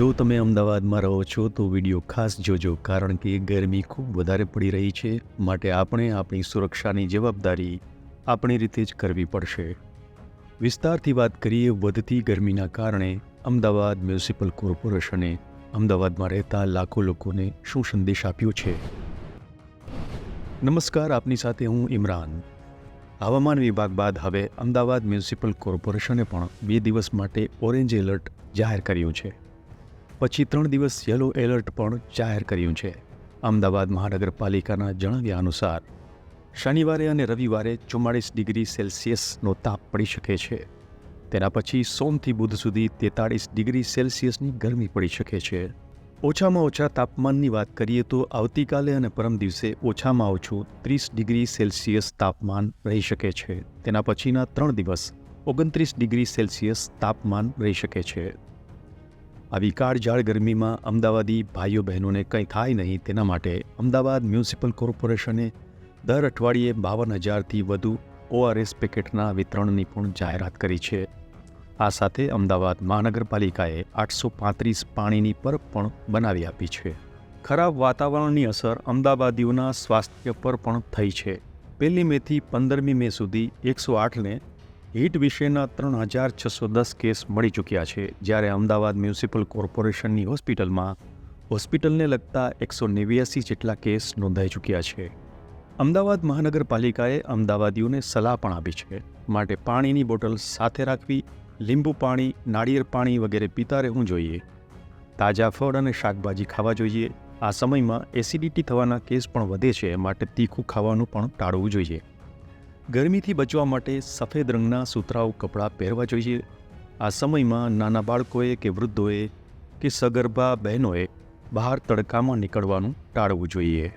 જો તમે અમદાવાદમાં રહો છો, તો વીડિયો ખાસ જોજો, કારણ કે ગરમી ખૂબ વધારે પડી રહી છે. માટે આપણે આપણી સુરક્ષાની જવાબદારી આપણી રીતે જ કરવી પડશે. વિસ્તારથી વાત કરીએ વધતી ગરમીના કારણે અમદાવાદ મ્યુનિસિપલ કોર્પોરેશને અમદાવાદમાં રહેતા લાખો લોકોને શું સંદેશ આપ્યો છે? નમસ્કાર, આપની સાથે હું ઇમરાન. હવામાન વિભાગ બાદ હવે અમદાવાદ મ્યુનિસિપલ કોર્પોરેશને પણ બે દિવસ માટે ઓરેન્જ એલર્ટ જાહેર કર્યું છે. પછી ત્રણ દિવસ યલો એલર્ટ પણ જાહેર કર્યું છે. અમદાવાદ મહાનગરપાલિકાના જણાવ્યા અનુસાર, શનિવારે અને રવિવારે ચુમ્માળીસ ડિગ્રી સેલ્સિયસનો તાપ પડી શકે છે. તેના પછી સોમથી બુધ સુધી તેતાળીસ ડિગ્રી સેલ્સિયસની ગરમી પડી શકે છે. ઓછામાં ઓછા તાપમાનની વાત કરીએ તો આવતીકાલે અને પરમ દિવસે ઓછામાં ઓછું ત્રીસ ડિગ્રી સેલ્સિયસ તાપમાન રહી શકે છે. તેના પછીના ત્રણ દિવસ ઓગણત્રીસ ડિગ્રી સેલ્સિયસ તાપમાન રહી શકે છે. આવી કાળઝાળ ગરમીમાં અમદાવાદી ભાઈઓ બહેનોને કંઈ થાય નહીં તેના માટે અમદાવાદ મ્યુનિસિપલ કોર્પોરેશને દર અઠવાડિયે બાવન હજારથી વધુ ઓઆરએસ પેકેટના વિતરણની પણ જાહેરાત કરી છે. આ સાથે અમદાવાદ મહાનગરપાલિકાએ આઠસો પાંત્રીસ પાણીની પરબ પણ બનાવી આપી છે. ખરાબ વાતાવરણની અસર અમદાવાદીઓના સ્વાસ્થ્ય પર પણ થઈ છે. પહેલી મેથી પંદરમી મે સુધી એકસો આઠને હીટ વિશેના ત્રણ હજાર છસો દસ કેસ મળી ચૂક્યા છે, જ્યારે અમદાવાદ મ્યુનિસિપલ કોર્પોરેશનની હોસ્પિટલમાં હોસ્પિટલને લગતા એકસો નેવ્યાસી જેટલા કેસ નોંધાઈ ચૂક્યા છે. અમદાવાદ મહાનગરપાલિકાએ અમદાવાદીઓને સલાહ પણ આપી છે, માટે પાણીની બોટલ સાથે રાખવી, લીંબુ પાણી, નાળિયેર પાણી વગેરે પીતા રહેવું જોઈએ. તાજા ફળ અને શાકભાજી ખાવા જોઈએ. આ સમયમાં એસિડિટી થવાના કેસ પણ વધે છે, માટે તીખું ખાવાનું પણ ટાળવું જોઈએ. ગરમીથી બચવા માટે સફેદ રંગના સુતરાઉ કપડાં પહેરવા જોઈએ. આ સમયમાં નાના બાળકોએ કે વૃદ્ધોએ કે સગર્ભા બહેનોએ બહાર તડકામાં નીકળવાનું ટાળવું જોઈએ.